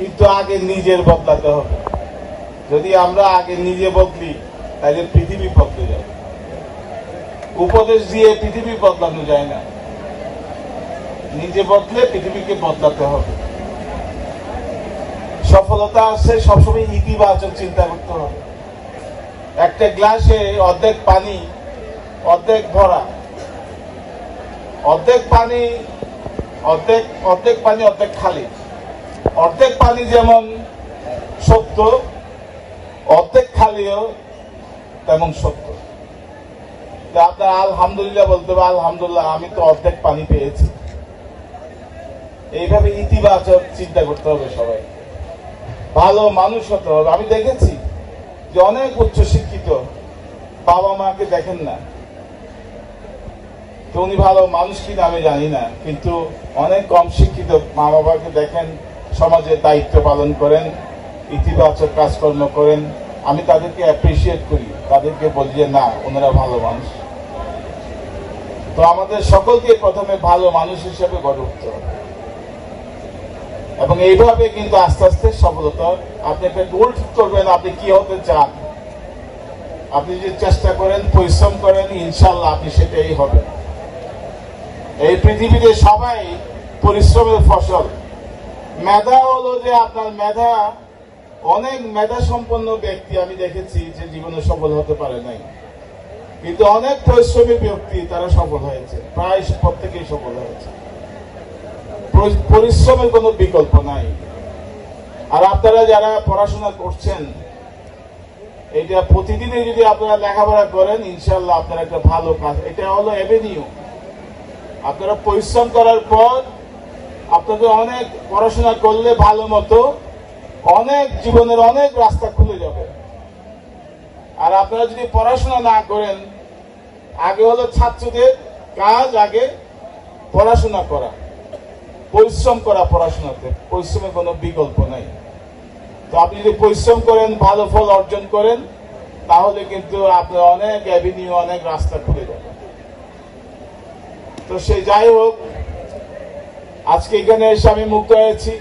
কিন্তু আগে নিজের বদলাতে হবে। যদি আমরা আগে নিজে বদলি, তাহলে পৃথিবী বদলে যাবে উপদেশ দিয়ে পৃথিবী বদলানো যায় না। নিজে বদলে পৃথিবীকে বদলাতে হবে। সফলতা আসছে সবসময় ইতিবাচক চিন্তা করতে হবে। একটা গ্লাসে অর্ধেক পানি, অর্ধেক ভরা। অর্ধেক পানি, অর্ধেক অর্ধেক পানি, অর্ধেক খালি। অর্ধেক পানি যেমন সত্য, অর্ধেক খালিও তেমন সত্য। আপনার আলহামদুলিল্লাহ বলতে হবে, আলহামদুলিল্লাহ আমি তো অর্ধেক পানি পেয়েছি। এইভাবে ইতিবাচক চিন্তা করতে হবে সবাই। ভালো মানুষ হতে হবে। আমি দেখেছি যে অনেক উচ্চ শিক্ষিত বাবা মাকে দেখেন না। তো উনি ভালো মানুষ কিনা আমি জানি না, কিন্তু অনেক কম শিক্ষিত মা বাবাকে দেখেন সমাজে দায়িত্ব পালন করেন, ইতিবাচক কাজকর্ম করেন। আমি তাদেরকে অ্যাপ্রিসিয়েট করি। তাদেরকে বলি যে, না, ওনারা ভালো মানুষ। তো আমাদের সকলকে প্রথমে ভালো মানুষ হিসেবে গড়ে উঠতে হবে। এবং এইভাবে কিন্তু আস্তে আস্তে সফলতা, আপনি একটা গোল ঠিক করবেন, আপনি কি হতে চান? আপনি যদি চেষ্টা করেন, পরিশ্রম করেন ইনশাল্লাহ আপনি সেটাই হবে এই পৃথিবীতে সবাই পরিশ্রমের ফসল। মেধা হলো যে আপনার মেধা, অনেক মেধা সম্পন্ন ব্যক্তি আমি দেখেছি যে জীবনে সফল হতে পারে নাই। কিন্তু অনেক পরিশ্রমী ব্যক্তি তারা সফল হয়েছে, প্রায় প্রত্যেকেই সফল হয়েছে। পরিশ্রমের কোনো বিকল্প নাই। আর আপনারা যারা পড়াশোনা করছেন, এটা প্রতিদিনই যদি আপনারা লেখাপড়া করেন ইনশাল্লাহ আপনারা একটা ভালো কাজ, এটা হলো এভিনিউ আপনারা পরিশ্রম করার পর আপনাদের অনেক পড়াশোনা করলে ভালো মতো অনেক জীবনের অনেক রাস্তা খুলে যাবে। আর আপনারা যদি পড়াশোনা না করেন, আগে হলো ছাত্রদের কাজ, আগে পড়াশোনা করা, পরিশ্রম করা পড়াশোনাতে। পরিশ্রমের কোনো বিকল্প নাই। তো আপনি যদি পরিশ্রম করেন, ভালো ফল অর্জন করেন, তাহলে কিন্তু আপনার অনেক অ্যাভিনিউ অনেক রাস্তা খুলে যাবে। তো সে যাই হোক আজকে এখানে এসে আমি মুক্ত হয়েছি।